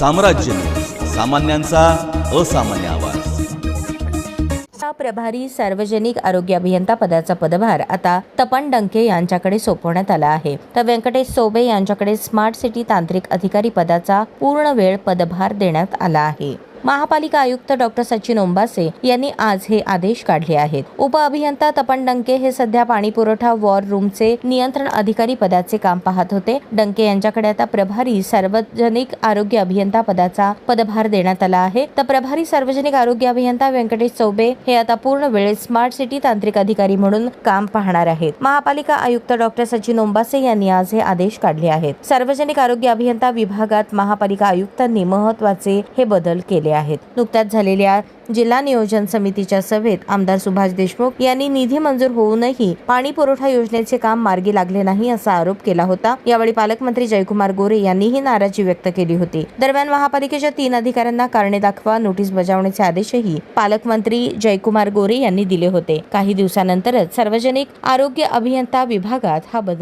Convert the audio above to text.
साम्राज्य. सामान्यांचा असामान्य आवाज. प्रभारी सार्वजनिक आरोग्य अभियंता पदाचा पदभार आता तपन डंके यांच्याकडे सोपवण्यात आला आहे. तर व्यंकटेश सोबे यांच्याकडे स्मार्ट सिटी तांत्रिक अधिकारी पदाचा पूर्ण वेळ पदभार देण्यात आला आहे. महापालिका आयुक्त डॉक्टर सचिन ओंबासे यांनी आज हे आदेश काढले आहेत. उपअभियंता तपन डंके हे सध्या पाणी पुरवठा वॉर रूमचे नियंत्रण अधिकारी पदाचे काम पाहत होते. डंके यांच्याकडे आता प्रभारी सार्वजनिक आरोग्य अभियंता पदाचा पदभार देण्यात आला आहे. तर प्रभारी सार्वजनिक आरोग्य अभियंता व्यंकटेश चौबे हे आता पूर्ण वेळेत स्मार्ट सिटी तांत्रिक अधिकारी म्हणून काम पाहणार आहेत. महापालिका आयुक्त डॉक्टर सचिन ओंबासे यांनी आज हे आदेश काढले आहेत. सार्वजनिक आरोग्य अभियंता विभागात महापालिका आयुक्तांनी महत्त्वाचे हे बदल केले केले आहेत. नुकत्याच झालेल्या जिल्हा नियोजन समितीच्या सभेत आमदार सुभाष देशमुख यांनी निधी मंजूर होऊनही पाणी पुरवठा योजनेचे काम मार्गी लागले नाही असा आरोप केला होता. यावेळी पालकमंत्री जयकुमार गोरे यांनीही नाराजी व्यक्त केली होती. दरम्यान महापालिकेच्या तीन अधिकाऱ्यांना कारणे दाखवा नोटीस बजावण्याचे आदेशही पालकमंत्री जयकुमार गोरे यांनी दिले होते. काही दिवसानंतरच सार्वजनिक आरोग्य अभियंता विभागात हा बदल